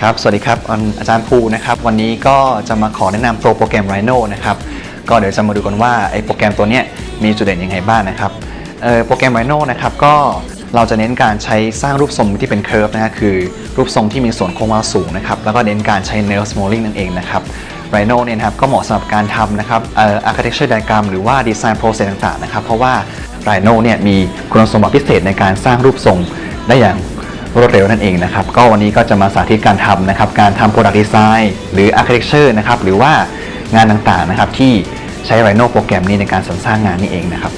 ครับ สวัสดีครับอาจารย์ภูนะครับ วันนี้ก็จะมาขอแนะนำตัวโปรแกรม Rhino นะครับ ก็เดี๋ยวจะมาดูกันว่าไอ้โปรแกรมตัวนี้มีจุดเด่นยังไงบ้างนะครับโปรแกรม Rhino นะครับก็เราจะเน้นการใช้สร้างรูปทรงที่เป็นเค r ร์ฟนะฮะคือรูปทรงที่มีส่วนโค้งเว้าสูงนะครับ แล้วก็เน้นการใช้ Nail Molding นั่นเองนะครับ Rhino เนี่ยนะครับก็เหมาะสำหรับการทำนะครับอ่อ architecture diagram หรือว่า design process ต่างๆนะครับ เพราะว่า Rhino เนี่ยมีคุณสมบัติพิเศษในการสร้างรูปทรงได้อย่าง รวดเร็วนั่นเองนะครับ ก็วันนี้ก็จะมาสาธิตการทำนะครับ การทำ product design หรือ architecture นะครับ หรือว่างานต่างๆนะครับที่ใช้ Rhino โปรแกรมนี้ในการสรรสร้างงานนี่เองนะครับ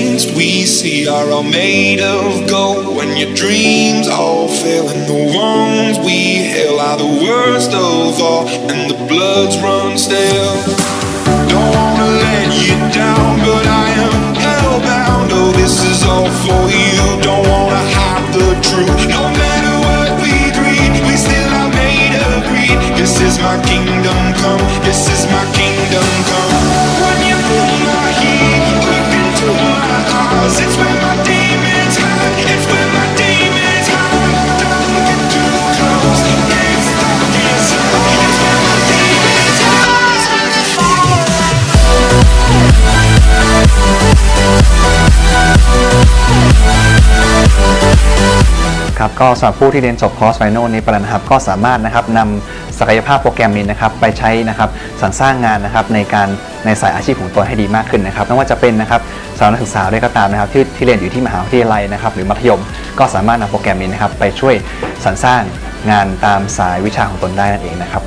the saints we see are all made of gold. When your dreams all fail and the ones we hail are the worst of all and the bloods run stale. Don't wanna let you down but I am hellbound. Oh this is all for you. Don't wanna hide the truth. No matter what we dream we still are made of greed. This is my kingdom come. This is ครับก็สำหรับผู้ที่เรียนจบคอร์สไฟโนนี้ไปแล้วนะครับก็สามารถนะครับนำศักยภาพโปรแกรมนี้นะครับไปใช้นะครับสรรสร้างงานนะครับในการในสายอาชีพของตนให้ดีมากขึ้นนะครับไม่ว่าจะเป็นนะครับสาวนักศึกษาด้วยก็ตามนะครับที่ที่เรียนอยู่ที่มหาวิทยาลัยนะครับหรือมัธยม ก็สามารถนำโปรแกรมนี้นะครับไปช่วยสรรสร้างงานตามสายวิชาของตนได้นั่นเองนะครับ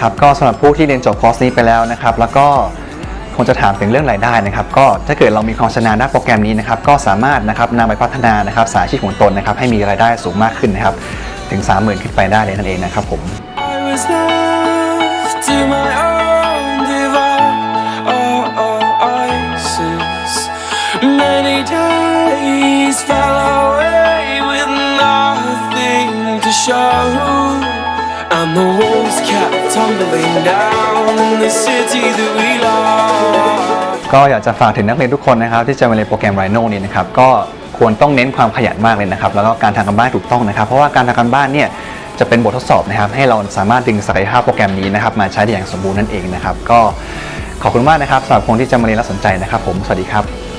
ครับก็สำหรับผู้ที่เรียนจบคอร์สนี้ไปแล้วนะครับแล้วก็คงจะถามถึงเรื่องรายได้นะครับก็ถ้าเกิดเรามีความชำนาญด้านโปรแกรมนี้นะครับก็สามารถนะครับนำไปพัฒนานะครับสายอาชีพของตนนะครับให้มีรายได้สูงมากขึ้นนะครับ ถึง 30,000 ขึ้นไปได้เลยนั่นเองนะครับผม I was left to my own devices. Many days fell away with nothing to show. And the walls kept tumbling down in the city that we love. ก็อยากจะฝากถึงนักเรียนทุกคนนะครับที่จะมาเรียนโปรแกรม Rhino นี้นะครับก็ ควรต้องเน้นความขยันมากเลยนะครับ แล้วก็การทำการบ้านถูกต้องนะครับ เพราะว่าการทำการบ้านเนี่ยจะเป็นบททดสอบนะครับ ให้เราสามารถดึงศักยภาพโปรแกรมนี้นะครับมาใช้ได้อย่างสมบูรณ์นั่นเองนะครับ ก็ขอบคุณมากนะครับสำหรับคนที่จะมาเรียนและสนใจนะครับ ผมสวัสดีครับ